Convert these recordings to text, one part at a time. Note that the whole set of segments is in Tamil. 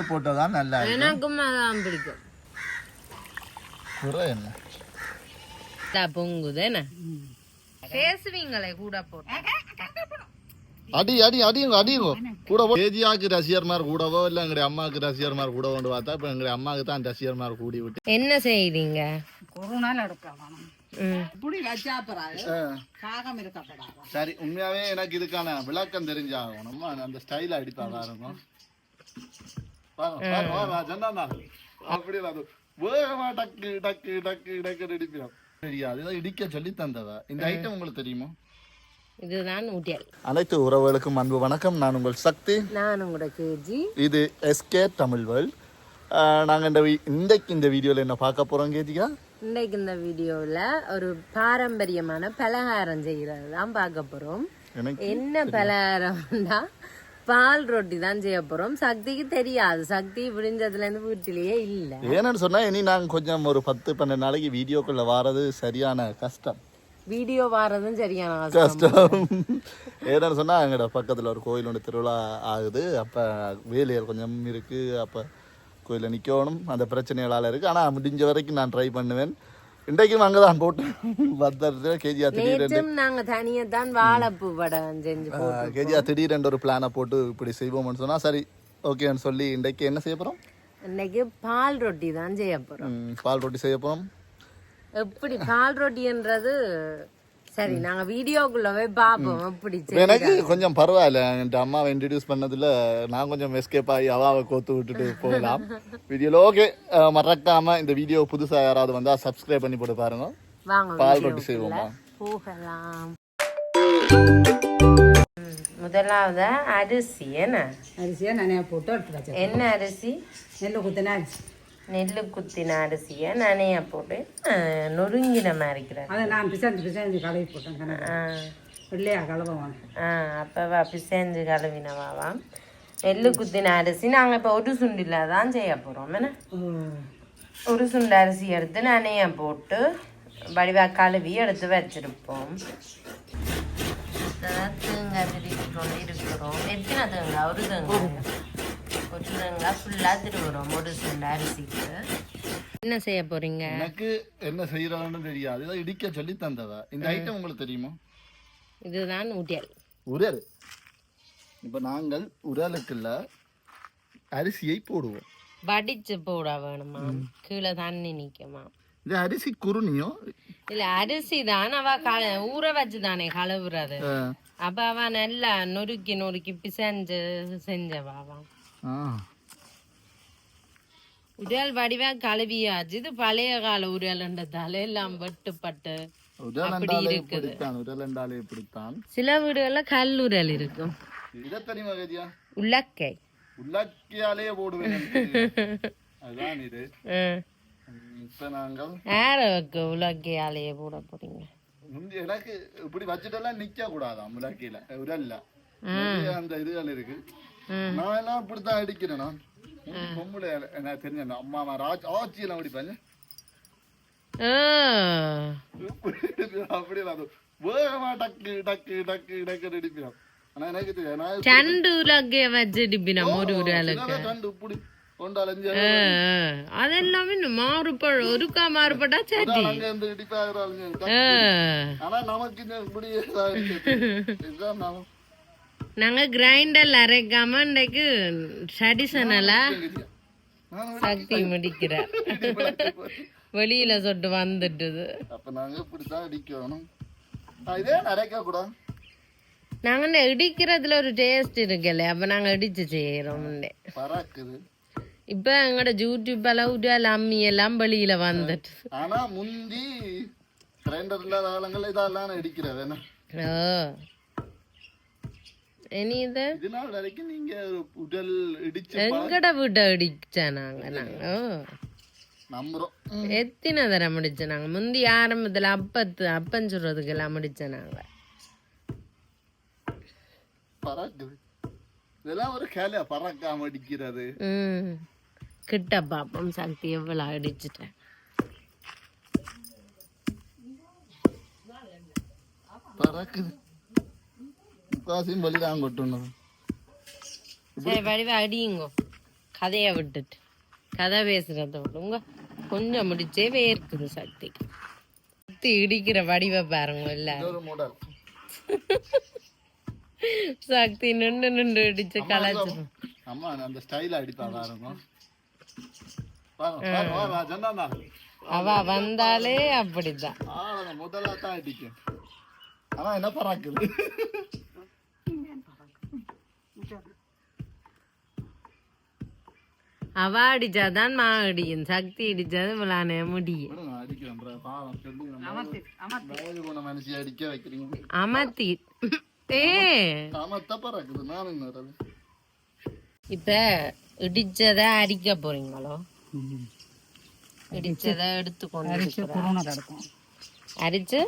போட்டு போட்டதான் நல்லா எனக்கும் அதான் பிடிக்கும். குறை என்ன? பொங்குது என்ன? பேசுவீங்களே கூட போட்டு அடி அடி அடியுங்க அடியுங்க கூட கேஜியாக்கு ரசிகர்மார் கூடவோ இல்லை எங்களுடைய அம்மாவுக்கு ரசிகர்மார் கூட கொண்டு பார்த்தா இப்போ எங்களுடைய அம்மாவுக்கு தான் ரசிகர்மார் கூடி விட்டு. என்ன செய்றீங்க ஒரு நாள் எடுக்கலாம் சரி உண்மையாவே எனக்கு இதுக்கான விளக்கம் தெரிஞ்சாகும் நம்ம அந்த ஸ்டைல அடிப்பாங்க இருக்கும் அது வேகமா டக்கு டக்கு டக்கு டக்கு இதை இடிக்க சொல்லி தந்தவ இந்த ஐட்டம் உங்களுக்கு தெரியுமா? இதுதான் ஊட்டியல். அனைத்து உறவுகளுக்கும் அன்பு வணக்கம். நான் உங்கள் சக்தி. நான் உங்களோட கேஜி. இது எஸ்கே தமிழ் வேர்ல்ட். நாங்கள் இந்த இன்றைக்கு இந்த வீடியோவில் என்ன பார்க்க போகிறோம் கேட்டியா இன்னைக்கு இந்த வீடியோவில் ஒரு பாரம்பரியமான பலகாரம் செய்கிறது தான் பார்க்க போகிறோம் எனக்கு என்ன பலகாரம்னா பால் ரொட்டி தான் செய்ய போகிறோம் சக்திக்கு தெரியாது. சக்தி விடிஞ்சதுலேருந்து வீட்டிலேயே இல்லை. ஏன்னு சொன்னால் இனி நாங்கள் கொஞ்சம் ஒரு பத்து பன்னெண்டு நாளைக்கு வீடியோக்குள்ளே வாரது சரியான கஷ்டம். வீடியோ வாரதும் சரியான கஷ்டம். ஏன்னு சொன்னால் எங்களோட பக்கத்தில் ஒரு கோயில் ஒன்று திருவிழா ஆகுது. அப்போ வேலைகள் கொஞ்சம் இருக்குது அப்போ கோயிலில் நிற்கணும் அந்த பிரச்சனைகளால் இருக்குது ஆனால் முடிஞ்ச வரைக்கும் நான் ட்ரை பண்ணுவேன். இன்றைக்கும் அங்கே தான் போட்டு பத்தரத்து கேஜியா திடீரெண்டு நேற்றும் நாங்க தனியா தான் வாழைப்பூ வடம் செஞ்சு கேஜியா திடீரெண்டு ஒரு பிளானை போட்டு இப்படி செய்வோம்னு சொன்னால் சரி ஓகேன்னு சொல்லி இன்றைக்கு என்ன செய்ய போகிறோம் இன்னைக்கு பால் ரொட்டி தான் செய்ய போறோம். பால் ரொட்டி செய்ய போகிறோம் எப்படி பால் ரொட்டின்றது சரி நாங்க வீடியோக்குள்ளவே பாப்போம். இப்ப எனக்கு கொஞ்சம் பரவாயில்ல. என் அம்மாவை இன்ட்ரடியூஸ் பண்ணதுல நான் கொஞ்சம் எஸ்கேப் ஆகி அவாவை கோத்து விட்டுட்டு போகலாம். வீடியோல ஓகே மறக்காம இந்த வீடியோ புதுசா யாராவது வந்தா சப்ஸ்கிரைப் பண்ணி போட்டு பாருங்க. வாங்க பால் ரொட்டி செய்வோமா? போகலாம். முதலாவது அரிசி என்ன? அரிசியை நனையா போட்டு என்ன அரிசி? நெல் குத்தின அரிசி. நெல்லு குத்தின அரிசியை நனைய போட்டு நொறுங்கின மாதிரிக்கிறார் அதை நான் பிசைஞ்சு பிசைஞ்சு கழுவி போட்டேன் கணக்கு வெள்ளையா கலவை அப்போ பிசைஞ்சு கழுவினவாவாம் நெல்லு குத்தின அரிசி நாங்கள் இப்போ ஒரு சுண்டில தான் செய்ய போகிறோம் என்ன? ஒரு சுண்டு அரிசி எடுத்து நனைய போட்டு வடிவா கழுவி எடுத்து வச்சிருப்போம். தேங்காய் இருக்கிறோம். எத்தனை தேங்காய்? ஒரு தேங்காய்? தேங்காய் ஃபுல்லாக திருவுறோம் ஒரு சுண்டு அரிசிக்கு. என்ன செய்ய போறீங்க? எனக்கு என்ன செய்யறான்னு தெரியாது. இதை இடிக்க சொல்லி தந்தவ இந்த ஐட்டம் உங்களுக்கு தெரியுமா? இதுதான் உடியல் உரல். இப்ப நாங்கள் உரலுக்குள்ள அரிசியை போடுவோம். வடிச்சு போட வேணுமா? கீழே தண்ணி நிக்குமா? இது அரிசி குருணியோ? இல்ல அரிசி தான் அவ கல ஊற வச்சு தானே கழுவுறது. அஹ், அப்ப அவ நல்லா நொறுக்கி நொறுக்கி பிசைஞ்சு செஞ்சவா அவ? ஆ உடல் வடிவா கழுவியாச்சு இது பழைய கால உடல்ன்றதால எல்லாம் வெட்டுப்பட்டு அப்படி இருக்குது. என்றாலே இப்படித்தான். சில வீடுகள்ல கல்லுரல் இருக்கும். இதை தெரியுமா கேதியா உலக்கை உள்ளக்கியாலே போடுவேன் இது. இப்ப நாங்கள் யார வைக்க உலக்கையாலேயே போட போறீங்க எனக்கு இப்படி வச்சுட்டெல்லாம் நிக்க கூடாதாம் முலக்கையில உரல்ல நிறைய அந்த இதுகள் இருக்கு. நான் எல்லாம் இப்படித்தான் அடிக்கிறேன் நான். பொம்பளை எனக்கு தெரிஞ்ச அம்மா அம்மா ராஜ் ஆச்சி எல்லாம் அடிப்பாங்க. அப்படி அது வேகமா டக்கு டக்கு டக்கு டக்கு அடிப்பிடும் ஆனா எனக்கு தெரியாது. நான் ரெண்டு உலக்கைய வச்சு டிப்பினம் ஒரு உரலுக்கு சிலதை கண்டு இப்படி. அதெல்லாமே மாறுபட ஒருக்கா மாறுபட்டா சரி. ஆனா நமக்கு இப்படி இதா இருக்குது. இதுதான் நாம நாங்க கிரைண்டர்ல அரைக்காம இன்னைக்கு ட்ரெடிஷனலா நானும் சக்தி முடிக்கிறார் வெளியில சொட்டு வந்துட்டுது. அப்ப நாங்க இப்படித்தான் அடிக்கணும். இதே அரைக்க கூடாது. நாங்க இடிக்கிறதுல ஒரு டேஸ்ட் இருக்குல்ல அப்ப நாங்க இடிச்சு செய்யறோம் பறக்குது. இப்ப எங்கட யூடியூப் உடல் அம்மி எல்லாம் வெளியில வந்துட்டு. ஆனா முந்தி கிரைண்டர் இல்லாத காலங்கள் இதெல்லாம் அடிக்கிறது என்ன? இனி இது இது நாள் வரைக்கும் நீங்க ஒரு உடல் இடிச்சு எங்கட வீட்டை இடிச்சா நாங்க நாங்க. நம்புறோம் எத்தனை தடவை நாங்க முந்தி ஆரம்பத்துல அப்பத்து அப்பன்னு சொல்றதுக்கு எல்லாம் முடிச்சோம் நாங்க பறக்குது இதெல்லாம் ஒரு கேலியா பறக்காம அடிக்கிறது கிட்ட பாப்போம் சக்தி எவ்வளவு அடிச்சிட்டேன் பறக்குது முக்காசியும் பலி தான் கொட்டணும் சரி வடிவ அடியுங்கோ கதையை விட்டுட்டு கதை பேசுறத விட்டு உங்க கொஞ்சம் முடிச்சே வேர்க்குது சக்தி சக்தி இடிக்கிற வடிவ பாருங்க இல்ல சக்தி நின்று நின்று இடிச்சு கலாச்சிரும் அம்மா அந்த ஸ்டைல அடிப்பா பாருங்க பாருங்க பாருங்க வா, ஜெண்டா அவ வந்தாலே அப்படிதான் முதல்ல தான் அடிக்கும் ஆனா என்ன பறாக்குது அவ அடிச்சாதான் மா அடியும் சக்தி அடிச்சது விளான முடியும். அடிக்க அமர்த்தி. ஏ? இப்ப இடிச்சத அரிக்க போறீங்களோ இடிச்சத எடுத்து கொண்டு அரிச்சு?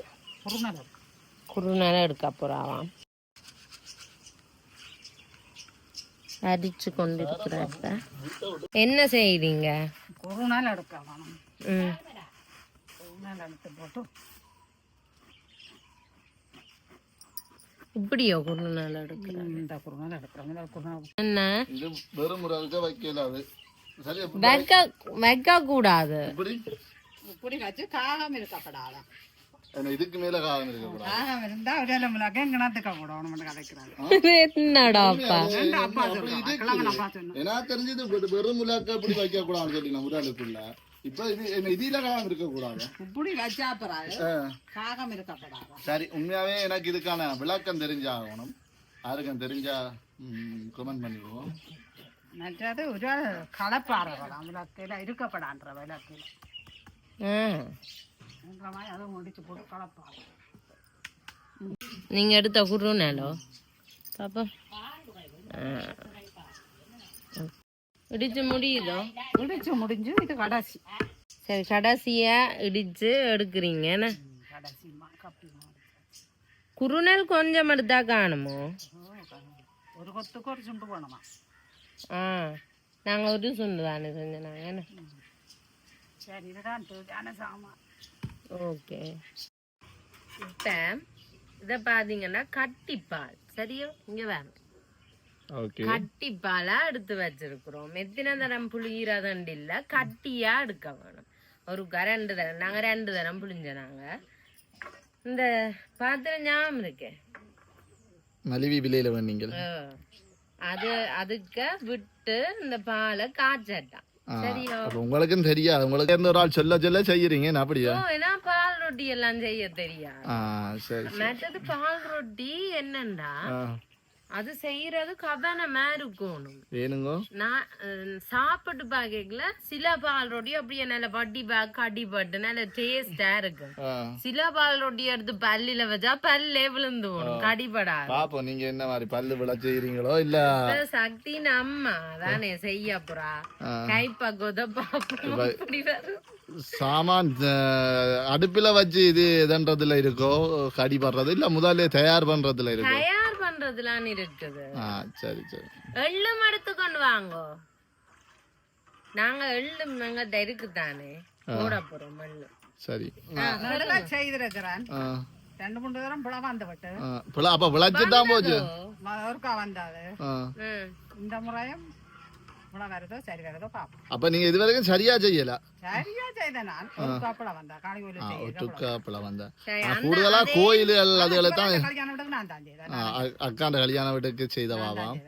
குறுநேரம் எடுக்க போறாவாம் அரிச்சு கொண்டு இருக்கிறாப்ப என்ன செய்றீங்க குருணால் எடுக்க வேணும். ம். போட்டு. இப்படியோ குறுநாள் எடுக்கிற இந்த குருணால் எடுக்கிறோம் இந்த குருணால் என்ன? இது வெறும் முறைக்கு வைக்கல அது. வைக்க வைக்க கூடாது இப்படி? இப்படி வச்சு காகம் இருக்கப்படாத. என்ன இதுக்கு மேல காலம் இருக்கக்கூடாது. காகம் இருந்தா கிணத்துக்க கதைக்கிறாங்க என்னடாப்பா? அப்பா அப்பா ஏன்னா தெரிஞ்சது வெறும் முலாக்க இப்படி வைக்க கூடாதுன்னு சொல்லி நம்ம உடலுக்குள்ள இப்ப இது என்ன இதுல காலம் இருக்க கூடாது இப்படி காகம் இருக்கப்படாத? சரி உண்மையாவே எனக்கு இதுக்கான விளக்கம் தெரிஞ்சாகணும். யாருக்கும் தெரிஞ்சா கமெண்ட் பண்ணிடுவோம். மற்றது ஒரு கலப்பாறை வேலாம் விளக்கில் இருக்கப்படான்ற விளக்கில். என்ற மாதிரி அதை முடிச்சு போட்டு கலப்பாறை நீங்க எடுத்த குறுநாளோ பாப்பா. இடிச்சு முடியுதோ? முடிச்சு முடிஞ்சு இது கடைசி. சரி கடைசியா இடிச்சு எடுக்கிறீங்க என்ன? கடைசி மா- கப்பி மாடு. குறுநாள் கொஞ்சம் எடுத்தா காணுமோ? ஒரு கொத்துக்கு ஒரு சுண்டு போனோமா ஆ. நாங்க ஒரு சுண்டு தானே செஞ்சோம் நாங்க என்ன? சரி இதுதான் சாமான். ஓகே. இப்ப இத பாத்தீங்கன்னா கட்டிப்பால். சரியா? இங்க வேணும் ஓகே. கட்டிப்பாலா எடுத்து வச்சிருக்கிறோம். எத்தனை தரம் புளிகிறதண்டு இல்ல கட்டியா எடுக்க வேணும். ஒரு ரெண்டு தரம். நாங்க ரெண்டு தரம் புளிஞ்ச நாங்க இந்த பாத்திரம் ஞாபகம் இருக்கு? மலிவி விலையில வந்தீங்கள் அது அதுக்கு விட்டு இந்த பாலை காய்ச்சட்டான் உங்களுக்கும் தெரியாது. உங்களுக்கு இருந்த ஒரு ஆள் சொல்ல சொல்ல செய்யறீங்க. அப்படியா? பால் ரொட்டி எல்லாம் செய்ய சரி மற்றது பால் ரொட்டி என்னண்டா ஆ. அது செய்யறது கவனமா இருக்கணும். வேணுங்கோ? நான் சாப்பிட்டு பாக்கல சில பால் ரொட்டி அப்படியே நல்ல வட்டி பாக் கடிபட்டு நல்ல டேஸ்டா இருக்கும் ஆ. சில பால் ரொட்டி எடுத்து பல்லில வச்சா பல்லே விழுந்து போடும். கடிபடாது. பாப்போம் நீங்க என்ன மாதிரி பல்லு விளை செய்யறீங்களோ இல்ல? சக்தின்னு அம்மா தானே செய்ய போறா. கைப்பக்குவத பாப்போம் சாமான் அடுப்புல வச்சு இது எதன்றதுல இருக்கோ? கடி பண்றது இல்ல முதல்ல தயார் பண்றதுல இருக்கோ? தயார் பண்றதுலாம் இருக்குது. ஆ சரி சரி. எள்ளும் எடுத்து கொண்டு வாங்கோ. நாங்க எள்ளும் எங்கிட்ட இருக்குதானே போட போறோம் எள்ளு. சரி. நல்லா செய்திருக்கிறேன் ஆ, ரெண்டு மூணு தரம் புல வந்து விட்டு ஆ. பிள்ளை- அப்ப விளைச்சுதான் போச்சு. ஒருக்கா வந்தாது. ஆ. ம். இந்த முறையும் புல வருதோ சரி வருதோ பார்ப்போம் அப்ப நீங்க இது வரைக்கும் சரியா செய்யல சரியா செய்த நான் புல வந்தா காளி கோயில் செய்ய ஒட்டுக்கா பிள்ளை வந்த கூடுதலா கோயில்கள் அதுகளை தான் கல்யாணம் விட்டு நான் தான் செய்தேன் அக்காண்ட கல்யாண வீட்டுக்கு செய்தவாவாம்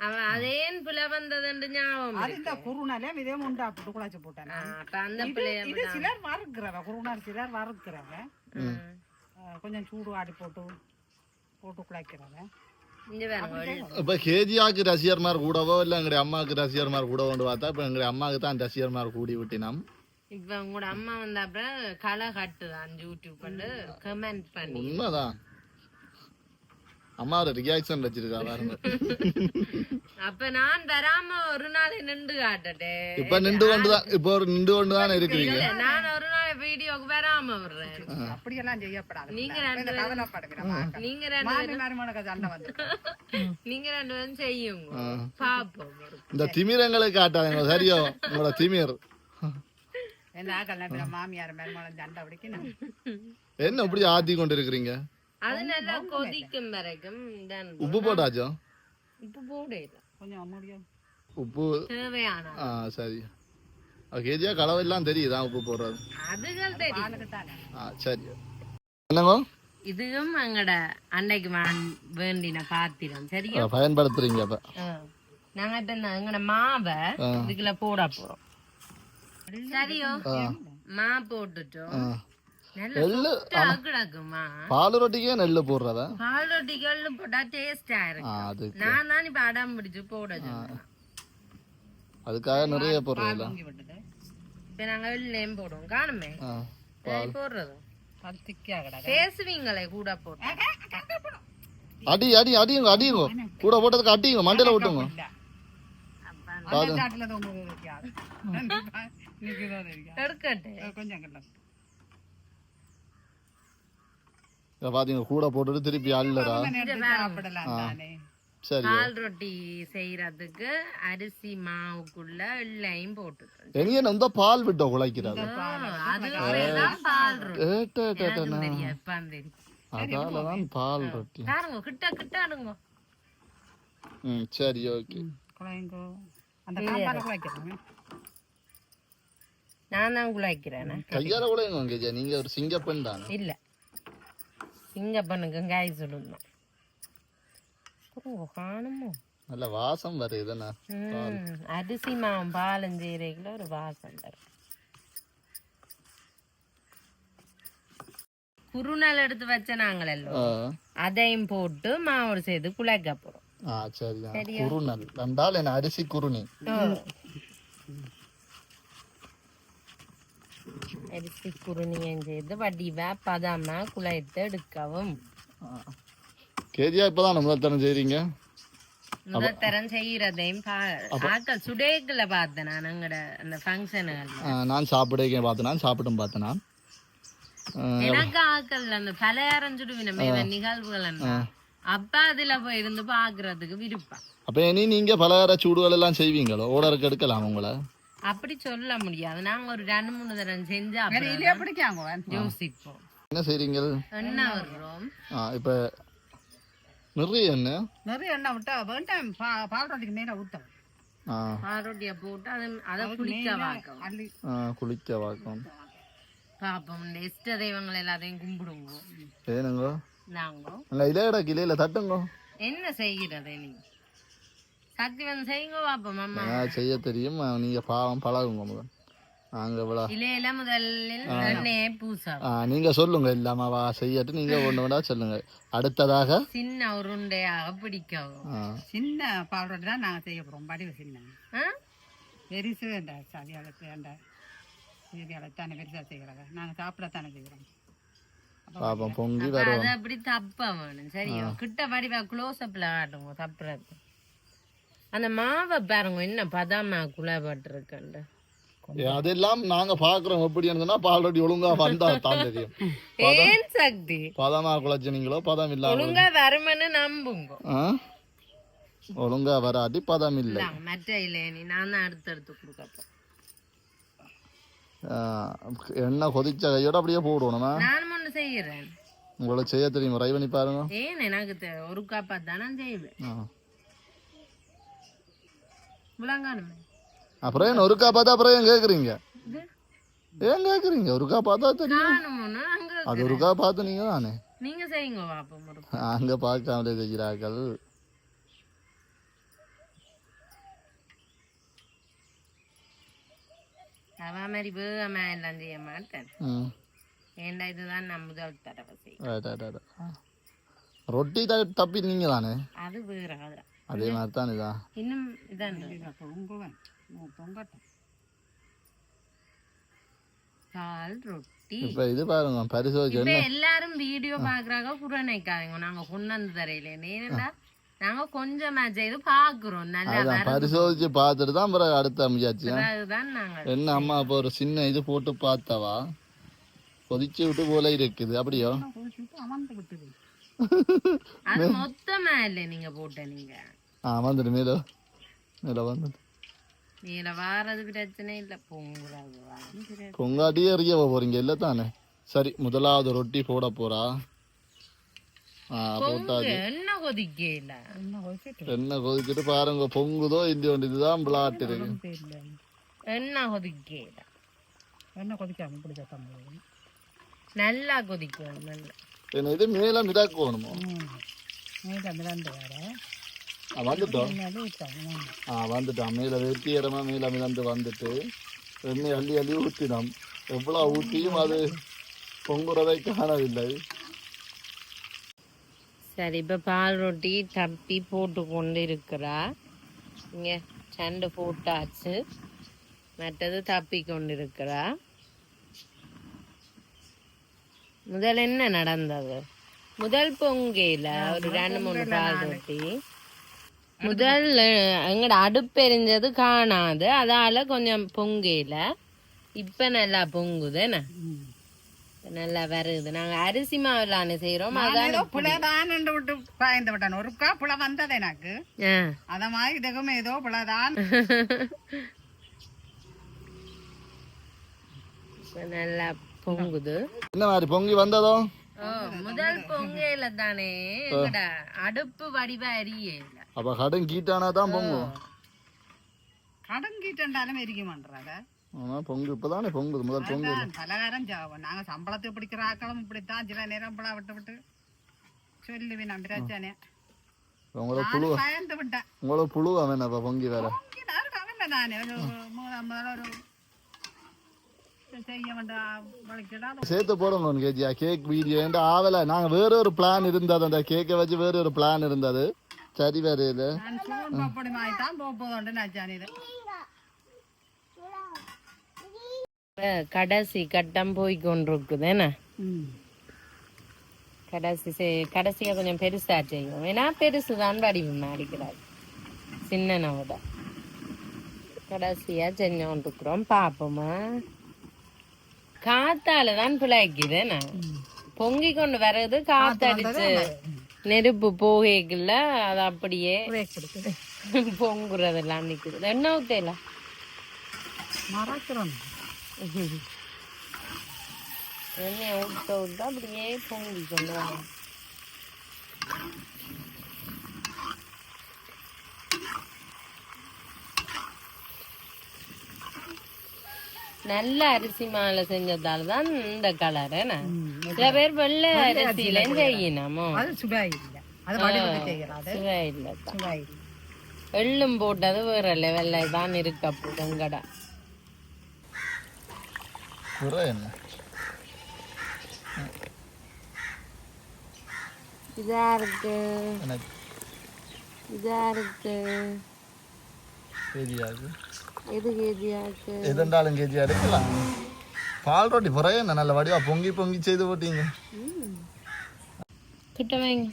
அவ அதேன் பிள்ளை வந்ததுண்டு ஞாபகம் அது இந்த குருணாலே இதே முண்டா போட்டு குழச்சு போட்டேன் ஆ, நான். அப்ப அந்த இது பிள்ளைய இது சிலர் வறுக்கிறவ குருணார் சிலர் வறுக்கிறவ ம். அஹ் கொஞ்சம் சூடு ஆடி போட்டு போட்டு எள்ளு. இப்ப கேஜியாக்கு ரசிகர்மார் கூடவோ இல்ல எங்களுடைய அம்மாவுக்கு ரசிகர்மார் கூட கொண்டு பார்த்தா இப்ப எங்களுடைய அம்மாவுக்கு தான் ரசிகர்மார் கூடி விட்டினோம் இப்ப உங்களோட அம்மா வந்த அப்புறம் களை கட்டுதான் யூடியூப் பண்ணு கமெண்ட் பண்ணி உண்மைதான் அம்மா ஒரு ரியாக்ஷன் வச்சிருக்கா பாருங்க அப்ப நான் வராம ஒரு நாள் நின்று காட்டட்டே இப்ப நின்று கொண்டுதான் இப்ப ஒரு நின்று கொண்டுதான் இருக்கிறீங்க நான் வீடியோக்கு வராம விடுறேன். அப்படியெல்லாம் செய்யப்படாது. நீங்க இந்த ரெண்டு கவலைப்படுகிற மாக்கள். நீங்க ரெண்டு மாமி மருமனுக்கு சண்டை வந்து நீங்க ரெண்டு பேரும் செய்யுங்க. பாப்போம் ஒரு இந்த திமிரங்களுக்கு காட்டாதீங்க சரியோ? உங்களோட திமிர். என்ன ஆக்கல மாமியார் மருமகன் சண்டை பிடிக்கணும். என்ன இப்படி ஆத்தி கொண்டு இருக்கிறீங்க அது நல்லா கொதிக்கும் வரைக்கும் தான் உப்பு போட்டாச்சோ? இப்ப போட இல்ல கொஞ்சம் முடியும் உப்பு தேவையான ஆ சரி. கேஜியா கலவெல்லாம் தெரியுதா உப்பு போடுறது? அதுகள் தெரியும். சரி. என்னங்கோ? இதுவும் எங்கட அன்னைக்கு வேண்டின பாத்திரம். சரியா? பயன்படுத்துறீங்க அப்ப. நாங்க இப்ப எங்கட மாவை இதுக்குள்ள போட போறோம். சரியோ? மா போட்டுட்டோம். நல்ல கிடக்குமா பால் ரொட்டிக்கே நெல்லு போடுறதா? பால் ரொட்டிகள் போட்டா டேஸ்டா இருக்கு. நான் தான் இப்ப அடம் பிடிச்சு போட. அதுக்காக நிறைய போடுறதில்ல இப்ப நாங்க வெள்ளையும் போடுவோம் காணுமே போடுறதும் பேசுவீங்களே கூட போட்டு அடி அடி அடியுங்க கூட போட்டதுக்கு அடியுங்க மண்டையில இதை பாத்தீங்க கூட போட்டுட்டு திருப்பி அள்ளரா பால் ரொட்டி செய்யறதுக்கு அரிசி மாவுக்குள்ள எள்ளையும் போட்டுட்டோம் எங்க இந்த பால் விட்ட குழைக்கிறது தெரியும். அதாலதான் பால் ரொட்டி. பாருங்க கிட்ட கிட்ட அடுங்க ம் சரி ஓகே. குழம்பு அந்த குழைக்கிறோம் நான் தான் குழைக்கிறேன் கையால குழைங்க கேஜா நீங்க ஒரு சிங்கப்பெண் தானே? இல்ல. சிங்கப்பனுக்கு காய் சொல்லணும் நல்ல வாசம் வருதுண்ணா அரிசி மாவும் பாலும் செய்யறதுல ஒரு வாசம் வரும். குறுநாள் எடுத்து வச்ச நாங்களெல்லாம் ஆ. அதையும் போட்டு மாவோடு சேர்த்து குழைக்க போறோம். சரி குருநல் ரெண்டால் என்ன அரிசி குருணி? அரிசி குருணியும் செய்து வடிவா பதமா குழைத்து எடுக்கவும். கேஜியா இப்பதான் முதல் தரம் செய்றீங்க? நான் சாப்பிடுங்க பார்த்தேன் நான் சாப்பிட்டும் பார்த்தேன்? நான் எனக்கு ஆக்கள் அந்த பலையாரம் சுடுவினமே நிகழ்வுகள் அப்ப அதுல போய் இருந்து பாக்குறதுக்கு விருப்பம். அப்ப இனி நீங்க பலகார சூடுகள் எல்லாம் செய்வீங்களோ? ஓடருக்கு எடுக்கலாம் உங்களை. அப்படி சொல்ல முடியாது. நாங்க ஒரு ரெண்டு மூணு தரம் செஞ்சு இல்லையா அப்புறம் பிடிக்காங்க யோசிப்போம். என்ன செய்றீங்க என்ன வர்றோம்? ஆ இப்ப நிறைய என்ன நிறைய எண்ணெய் விட்டா வேண்டாம் பா- பால் ரொட்டிக்கு மேல ஊத்தம் ஆ. பாரோட்டிய போட்டு அதை அதை குளிக்க வாக்கம். குளிக்க வாக்கம். பாப்போம் இஷ்ட தெய்வங்கள் எல்லாத்தையும் கும்பிடுவோம். ஏனுங்க நாங்க? அங்க இலையடா கிளையில தட்டுங்க. என்ன செய்கிறது நீ? சக்தி வந்து செய்யுங்க பாப்போம் அம்மா. செய்ய தெரியும் நீங்க பாவம் பழகுங்க முதல் நாங்க நீங்க சொல்லுங்க இல்லாம வா செய்யட்டு நீங்க ஒண்ணு வேணா சொல்லுங்க. அடுத்ததாக? சின்ன உருண்டையாக பிடிக்கவும். ஆ, சின்ன பால் தான் நாங்கள் செய்ய போகிறோம் வடிவ சின்ன? பெருசு வேண்ட சதியாளத்து வேண்ட சதியாளத்தானே பெருசாக செய்கிறாங்க நாங்கள் சாப்பிடத்தானே செய்கிறோம் பாப்போம் பொங்கி வரும் அது அப்படி தப்ப வேணும் சரியா கிட்ட வடிவா க்ளோஸ் அப்ல காட்டுங்க தப்புறது அந்த மாவை பாருங்க என்ன பதாமா குழப்பட்டிருக்குண்டு ஏ, அதெல்லாம் நாங்க பாக்குறோம். எப்படின்னு சொன்னா பால் ரொட்டி ஒழுங்கா வந்தா தான் தெரியும். ஏன் சக்தி? பதமா குழச்சினீங்களோ பதம் இல்லாம ஒழுங்கா வருமன்னு நம்புங்க? ஒழுங்கா வராட்டி பதம் இல்லை. மற்ற நான் அடுத்து கொடுக்கப்போ. எண்ணெய் கொதிச்ச கையோட அப்படியே போடணுமா? நானும் ஒண்ணு செய்யறேன். உங்களுக்கு செய்ய தெரியும் ட்ரை பண்ணி பாருங்க. ஏன் எனக்கு ஒரு காப்பா தானே செய்வேன். விளங்கானுமே. அப்புறம் ஏன் ஒருக்கா பார்த்தா அப்புறம் ஏன் கேக்குறீங்க? ஏன் கேக்குறீங்க? ஒருக்கா பார்த்தா தெரியும். அது ஒருக்கா பார்த்து நீங்க தானே. நீங்க செய்யுங்க அங்க பார்க்காமலே செய்கிறார்கள். அவ மாதிரி வேகமா எல்லாம் செய்ய மாட்டேன். ஏண்டா இதுதான் நான் முதல் தடவை. ரொட்டி தப்பி நீங்க தானே? அது வேற கதை அதே மாதிரி தான் இதான் இன்னும் இதான் பொங்கட்டும். பால் ரொட்டி. இப்ப இது பாருங்க பரிசோதிச்சு எல்லாரும் வீடியோ பாக்குறாங்க குரணைக்காதீங்க நாங்க கொண்டு வந்து தரையில நாங்க கொஞ்சமா செய்து பாக்குறோம். நல்லா பரிசோதிச்சு பார்த்துட்டு தான் அப்புறம் அடுத்த நாங்க என்ன அம்மா இப்போ ஒரு சின்ன இது போட்டு பார்த்தவா? கொதிச்சு விட்டு போல இருக்குது. அப்படியோ? அது மொத்தமா இல்ல நீங்க போட்ட நீங்க. ஆ வந்துட்டு மேல. மேல வந்துட்டு நீல வாரது பிரச்சனை இல்ல. பொங்காட்டியே எறிய போறீங்க இல்ல தானே? சரி முதலாவது ரொட்டி போட போறா. என்ன என்ன கொதிச்சுட்டு பாருங்க பொங்குதோ இல்லையோ இதுதான் பிளாட் இருக்கு. இல்லை. என்ன கொதிக்காம நல்லா கொதிக்கும் நல்லா. என்ன இது மேல மிதாக்கணுமோ? ம். மேலே மிதந்து வேற ஆ, வந்துட்டோம் ஆ வந்துட்டோம். மேல வெட்டி இடமா மேல மிதந்து வந்துட்டு எண்ணெய் அள்ளி அள்ளி ஊற்றினோம் எவ்வளோ ஊற்றியும் அது பொங்குறதை காணவில்லை. சரி இப்போ பால் ரொட்டி தப்பி போட்டு கொண்டு இருக்கிறா. இங்கே சண்டை போட்டாச்சு. மற்றது தப்பி கொண்டு இருக்கிறா. முதல் என்ன நடந்தது? முதல் பொங்கையில் ஒரு ரெண்டு மூணு பால் ரொட்டி. முதல் எங்கட அடுப்பு எரிஞ்சது காணாது. அதால கொஞ்சம் பொங்கையில் இப்போ நல்லா பொங்குது என்ன? நல்லா வருது. நாங்க அரிசி மாவுலான்னு செய்யறோம் அதான் புலதான் விட்டு பயந்து விட்டான். ஒருக்கா புல வந்தது எனக்கு. அத மாதிரி இதுக்கும் ஏதோ புலதான் இப்ப நல்லா பொங்குது. என்ன மாதிரி பொங்கி வந்ததோ? முதல் பொங்கையில தானே எங்கட அடுப்பு வடிவா எரியல அப்போ கடன் கீட்டானா தான் பொங்கும். கடங்கிட்டாலும் எரிக்க மாட்டாத ஆனா பொங்கு இப்போதானே பொங்குது முதல் பொங்கு பலகாரம் ஜாபம் நாங்க சம்பளத்தை பிடிக்கிற ஆக்களும் இப்படித்தான் சில நேரம் புலா விட்டு விட்டு சொல்லுவேன் நான் பிரச்சனை உங்களோட புழு உங்களோட புழு அவன் அப்போ பொங்கி வேற? சேர்த்து ஒன்று கேஜியா. கேக் வீடியோ ஆவலை. நாங்கள் வேற ஒரு பிளான் இருந்தது அந்த கேக்கை வச்சு வேற ஒரு பிளான் இருந்தது. சரி இப்ப கடைசி கட்டம் போய் கொண்டிருக்குது என்ன கடைசி செய்- கடைசியா கொஞ்சம் பெருசா செய்யும் ஏன்னா பெருசு தான் வடிவம் அடிக்கிறாரு சின்ன விட கடைசியா செஞ்சோண்டிருக்கிறோம் பாப்போமா காத்தால தான் பிழைக்குது என்ன பொங்கி கொண்டு வர்றது காத்தடிச்சு நெருப்பு போகைக்குள்ள அது அப்படியே பொங்குறதெல்லாம் நிக்குது என்ன ஊத்தையில எண்ணெயை ஊத்த ஊத்த அப்படியே பொங்கி கொண்டு வரும் நல்ல அரிசி மாலை செஞ்சதால தான் இந்த கலர் என்ன? சில பேர் வெள்ளை அரிசியிலையும் செய்யணுமோ அது சுவை இல்லை அது வடிவத்தை செய்கிறாது சுவை இல்லை தான் சுவை இல்லை எள்ளும் போட்டது வேற லெவல்ல தான் இருக்கு அப்போ என்ன? இதா இருக்கு. இதா இருக்கு. எது கேதியா இருக்கு எதுண்டாலும் கேஜியா எடுக்கலாம். பால் ரொட்டி புறைய நல்ல வடிவா பொங்கி பொங்கி செய்து போட்டீங்க. கிட்ட வைங்க.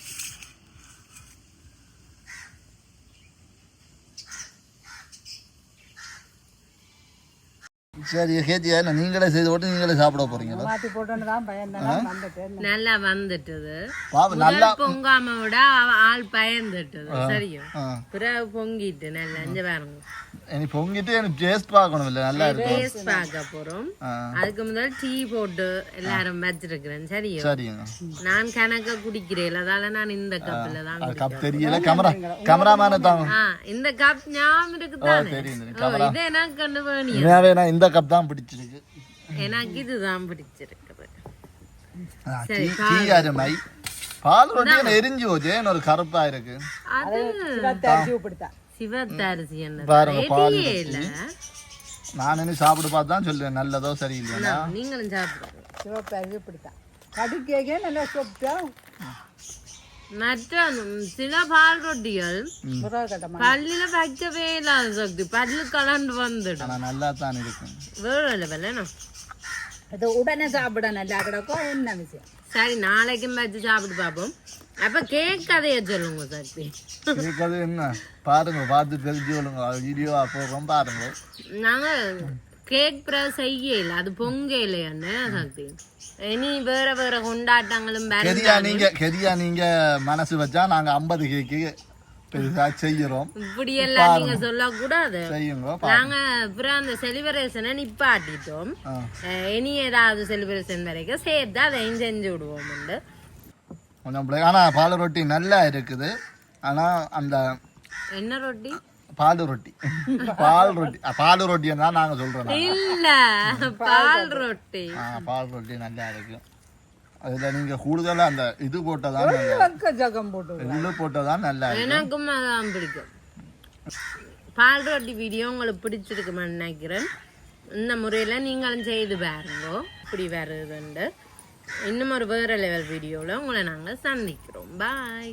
சரி கேஜியா என்ன? நீங்களே செய்து போட்டு நீங்களே சாப்பிட போறீங்களா? மாற்றி போட்டோன்னு தான் பயந்தான். வந்துட்டு நல்லா வந்துட்டது. நல்லா பொங்காம விட ஆள் பயந்துட்டது. சரியும் ஆ. பிறகு பொங்கிட்டு நல்லா இங்க பாருங்க. இனி பொங்கிட்டு எனக்கு டேஸ்ட் பார்க்கணும் இல்லை நல்லா இருக்கும் டேஸ்ட் பார்க்க போறோம் அதுக்கு முதல் டீ போட்டு எல்லாரும் வச்சிருக்கிறேன் சரியும் சரிங்க நான் கணக்க குடிக்கிறேன் அதால நான் இந்த கப்ல தான் கப் தெரியல கேமரா கேமராமேனை தான் இந்த கப் ஞாபகம் இருக்குதானே தெரியும் தெரியும் ஓ, இது எனக்கு கண்டு வேணியா உண்மையாவே நான் இந்த கப் தான் பிடிச்சிருக்கு எனக்கு இதுதான் பிடிச்சிருக்குது ஆ, டீ டீ அருமை பால் ரொட்டி எரிஞ்சு போச்சு ஒரு கருப்பா இருக்கு அது சிவத்தரிசி என்ன பாருங்க, பால் இல்ல நான் இனி சாப்பிட்டு பார்த்து தான் சொல்லுவேன். நல்லதோ சரியில்லையா நீங்களும் சாப்பிடுங்க. சிவப்பு அரிசி உப்பிடித்தான் கடிக்கே நல்லா சொப்பிட்டா மற்ற சில பால் ரொட்டிகள் பல்லில வைக்கவே இல்லாத சக்தி. பல்லு கலண்டு வந்துடும். நல்லா தான் இருக்கும். வேற என்ன? அது உடனே சாப்பிட நல்லா கிடக்கும் என்ன விஷயம்? சரி நாளைக்கும் வச்சு சாப்பிட்டு பார்ப்போம். அப்ப கேக் கதைய சொல்லுங்க சக்தி. கேட்கறது என்ன? பாருங்க பார்த்து தெரிஞ்சு கொள்ளுங்க. வீடியோ போடுறோம் பாருங்க. நாங்க கேக் பிற செய்யல அது சக்தி? இனி வேற வேற கொண்டாட்டங்களும் வேற கெரியா நீங்க கெரியா நீங்க மனசு வச்சா நாங்க ஐம்பது கேக்கு பெருசா செய்யறோம். இப்படி எல்லாம் நீங்க சொல்லக்கூடாது. செய்யுங்க பா- நாங்க அப்புறம் அந்த செலிப்ரேஷனை நிப்பாட்டிட்டோம். இனி ஏதாவது செலிப்ரேஷன் வரைக்கும் சேர்த்து அதையும் செஞ்சு விடுவோம் உண்டு. கொஞ்சம் பிளே ஆனால் பால் ரொட்டி நல்லா இருக்குது. ஆனால் அந்த என்ன ரொட்டி? பால் ரொட்டி. பால் ரொட்டி. பால் ரொட்டின்னு தான் நாங்கள் சொல்கிறோம் இல்ல பால் ரொட்டி. ஆ பால் ரொட்டி நல்லா இருக்கு. அதில் நீங்கள் கூடுதலாக அந்த இது போட்டதான் நல்லா ஜகம் போட்டு எள்ளு போட்டதான் நல்லா இருக்கு. எனக்கும் அதான் பிடிக்கும். பால் ரொட்டி வீடியோ உங்களுக்கு பிடிச்சிருக்குமென்னு நினைக்கிறேன். இந்த முறையில் நீங்களும் செய்து பாருங்க. இப்படி வருதுண்டு இன்னும் ஒரு வேறு லெவல் வீடியோவில் உங்களை நாங்கள் சந்திக்கிறோம். பாய்